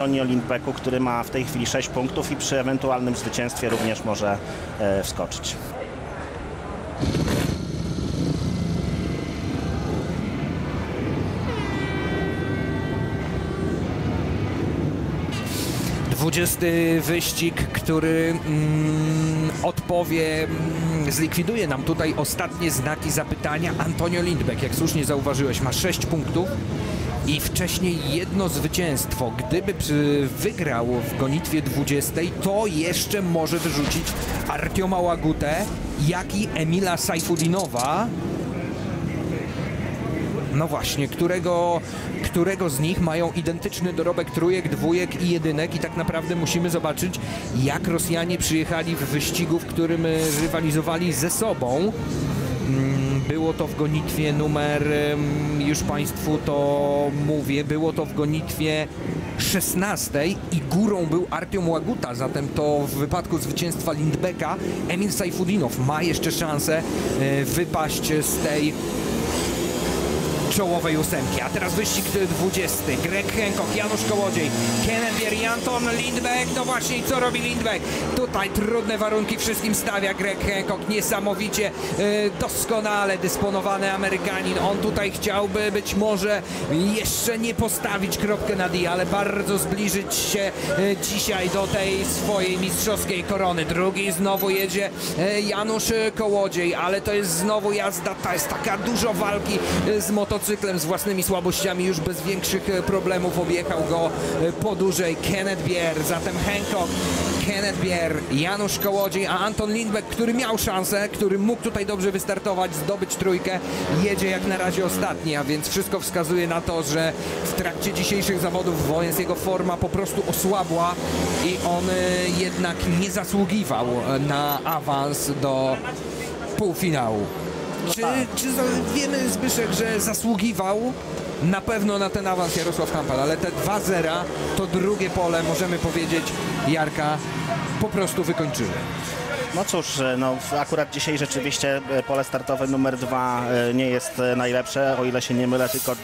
Antonio Lindbecku, który ma w tej chwili 6 punktów i przy ewentualnym zwycięstwie również może e, wskoczyć. Dwudziesty wyścig, który mm, odpowie, mm, zlikwiduje nam tutaj ostatnie znaki zapytania. Antonio Lindbeck, jak słusznie zauważyłeś, ma 6 punktów i wcześniej jedno zwycięstwo. Gdyby wygrał w gonitwie 20, to jeszcze może wyrzucić Artioma Łagutę, jak i Emila Sajfudinowa, no właśnie, którego, którego z nich mają identyczny dorobek trójek, dwójek i jedynek i tak naprawdę musimy zobaczyć, jak Rosjanie przyjechali w wyścigu, w którym rywalizowali ze sobą. Było to w gonitwie numer, już Państwu to mówię, było to w gonitwie 16 i górą był Artiom Łaguta, zatem to w wypadku zwycięstwa Lindbecka Emil Sajfudinow ma jeszcze szansę e, wypaść z tej czołowej ósemki. A teraz wyścig 20. Greg Hancock, Janusz Kołodziej, Kenneth i Anton Lindbeck. No właśnie, co robi Lindbeck? Tutaj trudne warunki wszystkim stawia Greg Hancock. Niesamowicie e, doskonale dysponowany Amerykanin. On tutaj chciałby być może jeszcze nie postawić kropkę na D, ale bardzo zbliżyć się e, dzisiaj do tej swojej mistrzowskiej korony. Drugi znowu jedzie e, Janusz Kołodziej, ale to jest znowu jazda, to jest taka dużo walki z motocyklem, z własnymi słabościami, już bez większych e, problemów objechał go e, po dłużej Kenneth Bier, zatem Hancock, Kenneth Bier, Janusz Kołodziej, a Anton Lindbeck, który miał szansę, który mógł tutaj dobrze wystartować, zdobyć trójkę, jedzie jak na razie ostatni, a więc wszystko wskazuje na to, że w trakcie dzisiejszych zawodów Wojens jego forma po prostu osłabła i on e, jednak nie zasługiwał na awans do półfinału. Czy, czy za, wiemy, Zbyszek, że zasługiwał na pewno na ten awans Jarosław Hampel, ale te dwa zera, to drugie pole, możemy powiedzieć, Jarka po prostu wykończyły. No cóż, e, no, akurat dzisiaj rzeczywiście e, pole startowe numer dwa e, nie jest najlepsze, o ile się nie mylę, tylko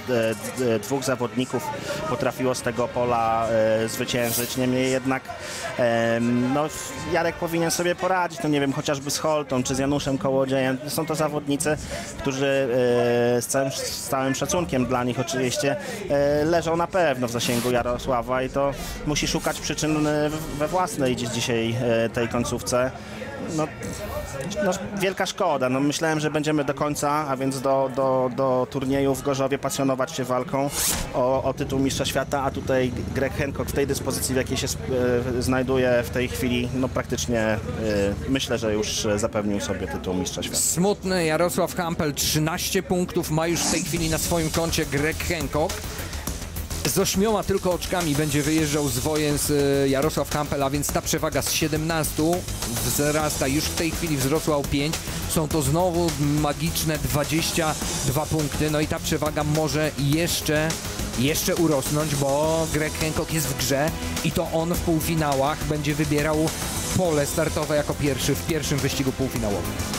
dwóch zawodników potrafiło z tego pola zwyciężyć. Niemniej jednak no, Jarek powinien sobie poradzić, no nie wiem, chociażby z Holtą czy z Januszem Kołodziejem. Są to zawodnicy, którzy z całym, z całym szacunkiem dla nich oczywiście leżą na pewno w zasięgu Jarosława i to musi szukać przyczyn we własnej dzisiaj tej końcówce. No, no, wielka szkoda. No, myślałem, że będziemy do końca, a więc do, do, do turnieju w Gorzowie pasjonować się walką o, o tytuł mistrza świata, a tutaj Greg Hancock w tej dyspozycji, w jakiej się e, znajduje w tej chwili, no praktycznie e, myślę, że już zapewnił sobie tytuł mistrza świata. Smutny Jarosław Hampel, 13 punktów ma już w tej chwili na swoim koncie Greg Hancock. Z ośmioma tylko oczkami będzie wyjeżdżał z wojen z e, Jarosław Hampel, a więc ta przewaga z 17 wzrasta, już w tej chwili wzrosła o 5. Są to znowu magiczne 22 punkty, no i ta przewaga może jeszcze, jeszcze urosnąć, bo Greg Hancock jest w grze i to on w półfinałach będzie wybierał pole startowe jako pierwszy w pierwszym wyścigu półfinałowym.